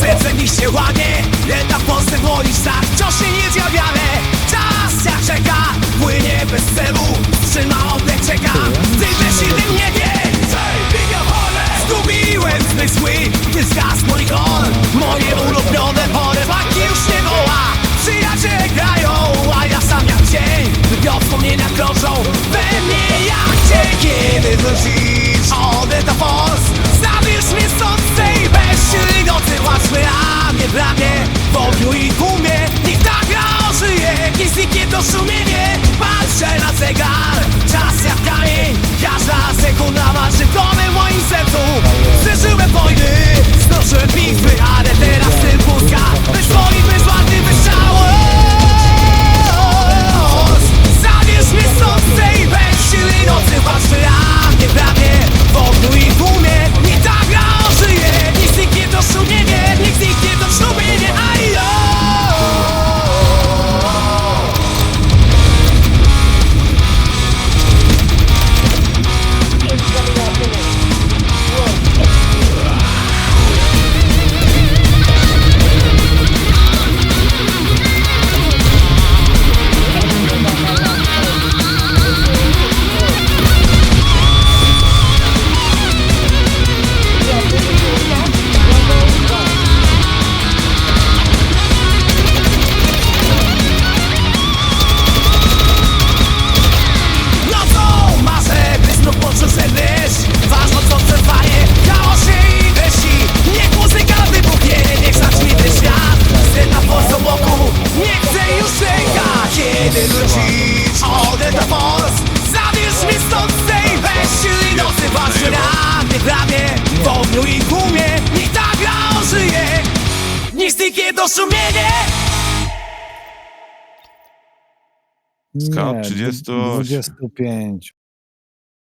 Serce mi się łamie Jedna w Polsce woli tak Wciąż się nie zjawiamy. Czas jak czeka. Płynie bez celu Trzyma oddech czeka. W tym bezsilnym niebie Zgubiłem zmysły Gdy zgasł mój kon Moje ulubione porywaki już nie woła. Przyjaciele grają A ja sam jak cień. Gdy wspomnienia krążą We mnie jak cień. Kiedy wrócisz Kiedy wrócisz, odeta force. Zabierz mnie stąd z tej bezsilnej nocy. Ważny ramię w ramię, w ogniu i tłumie. Niech ta gra ożyje, niech zniknie to szumienie Nie, 30. 25.